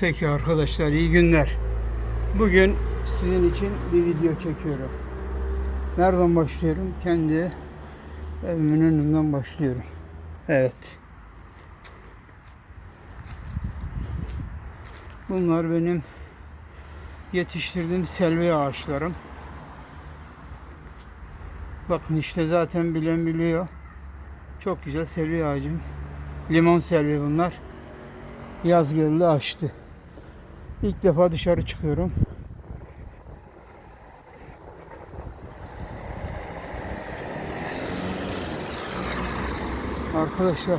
Peki arkadaşlar iyi günler. Bugün sizin için bir video çekiyorum. Nereden başlıyorum? Kendi evimin önünden başlıyorum. Evet. Bunlar benim yetiştirdiğim selvi ağaçlarım. Bakın işte zaten bilen biliyor. Çok güzel selvi ağacım. Limon selvi bunlar. Yaz geldi açtı. İlk defa dışarı çıkıyorum. Arkadaşlar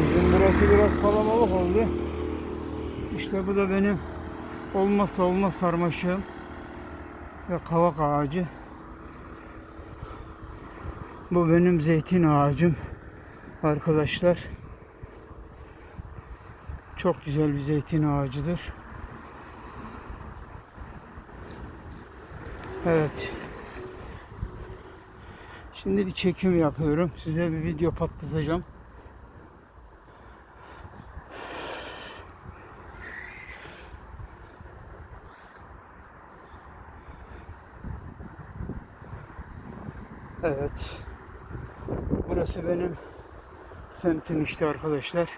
bizim burası biraz kalabalık oldu. İşte bu da benim olmazsa olmaz sarmaşığım ve kavak ağacı. Bu benim zeytin ağacım arkadaşlar. Çok güzel bir zeytin ağacıdır. Evet. Şimdi bir çekim yapıyorum. Size bir video patlatacağım. Evet. Burası benim semtim işte arkadaşlar.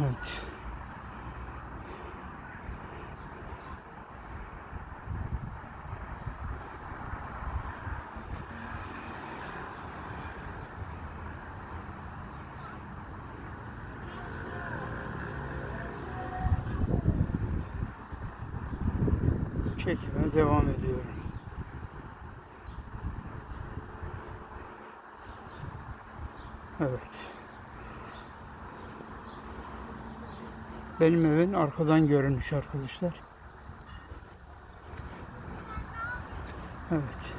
Evet. Çekime devam ediyorum. Evet. Benim evin arkadan görünüş arkadaşlar. Evet.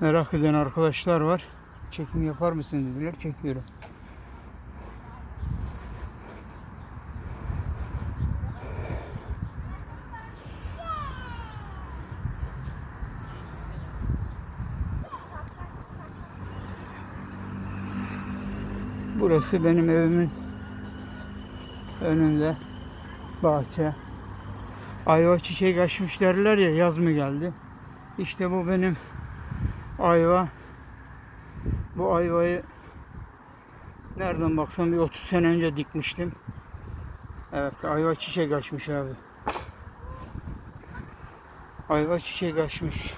Merak eden arkadaşlar var. Çekim yapar mısın dediler. Çekiyorum. Burası benim evimin önünde bahçe. Ayva çiçek açmış derler ya yaz mı geldi? İşte bu benim ayva. Bu ayvayı nereden baksam bir 30 sene önce dikmiştim. Evet ayva çiçek açmış abi. Ayva çiçek açmış.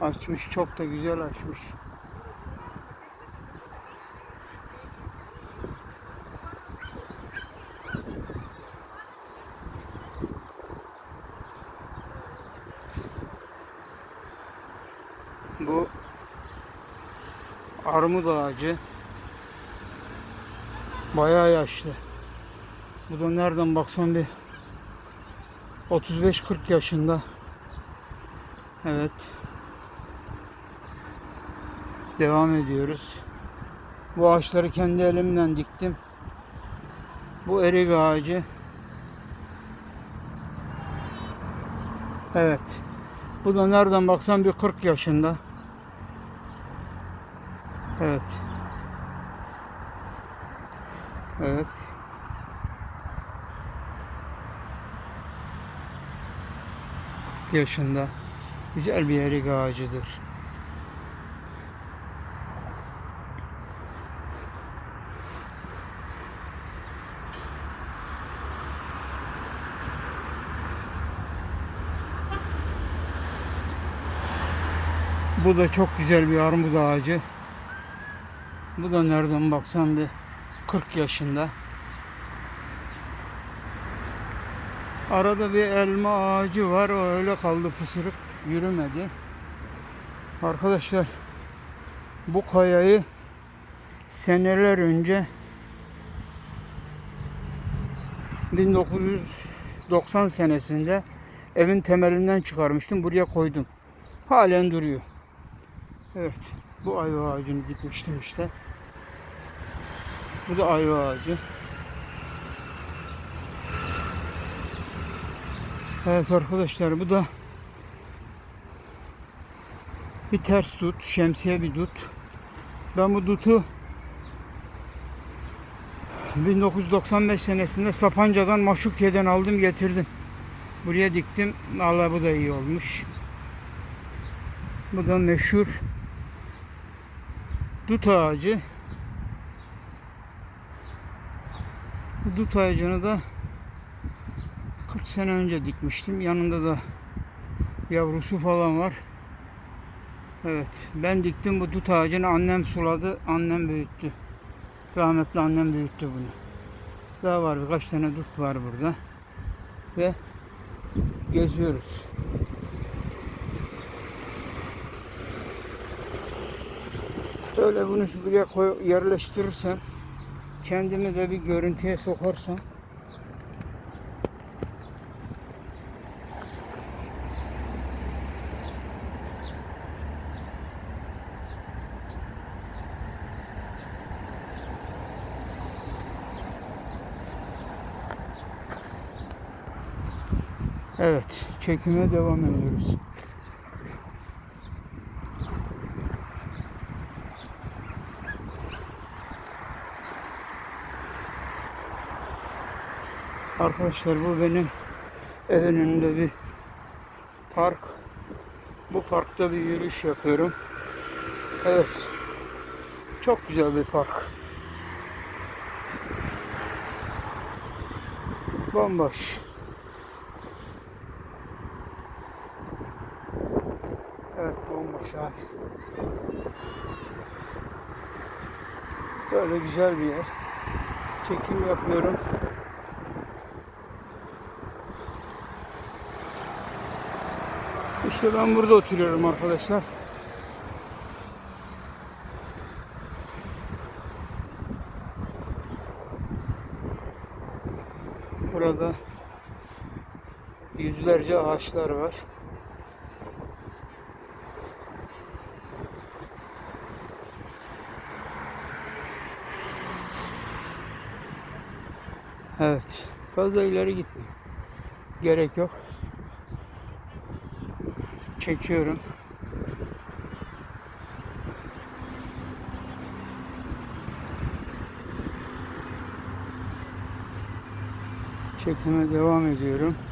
Açmış çok da güzel açmış. Bu armut ağacı bayağı yaşlı. Bu da nereden baksan bir 35-40 yaşında. Evet. Devam ediyoruz. Bu ağaçları kendi elimden diktim. Bu erik ağacı. Evet. Bu da nereden baksan bir 40 yaşında. Evet. Evet. Yaşında. Güzel bir erik ağacıdır. Bu da çok güzel bir armut ağacı. Bu da nereden baksan bir 40 yaşında. Arada bir elma ağacı var. O öyle kaldı pısırık. Yürümedi. Arkadaşlar bu kayayı seneler önce 1990 senesinde evin temelinden çıkarmıştım. Buraya koydum. Halen duruyor. Evet. Bu ayva ağacını dikmiştim işte. Bu da ayva ağacı. Evet arkadaşlar bu da bir ters dut, şemsiye bir dut. Ben bu dutu 1995 senesinde Sapanca'dan Maşukiye'den aldım getirdim. Buraya diktim. Vallahi bu da iyi olmuş. Bu da meşhur dut ağacı. Bu dut ağacını da 40 sene önce dikmiştim. Yanında da yavrusu falan var. Evet, ben diktim bu dut ağacını. Annem suladı, annem büyüttü. Rahmetli annem büyüttü bunu. Daha var birkaç tane dut var burada. Ve geziyoruz. Şöyle bunu buraya koy, yerleştirirsem kendimi de bir görüntüye sokarsam Evet, çekime devam ediyoruz. Arkadaşlar bu benim evin önünde bir park. Bu parkta bir yürüyüş yapıyorum. Evet. Çok güzel bir park. Bomboş. Evet bomboş abi. Böyle güzel bir yer. Çekim yapıyorum. İşte ben burada oturuyorum arkadaşlar. Burada yüzlerce ağaçlar var. Evet. Fazla ileri gitme. Gerek yok. Çekiyorum. Çekime devam ediyorum.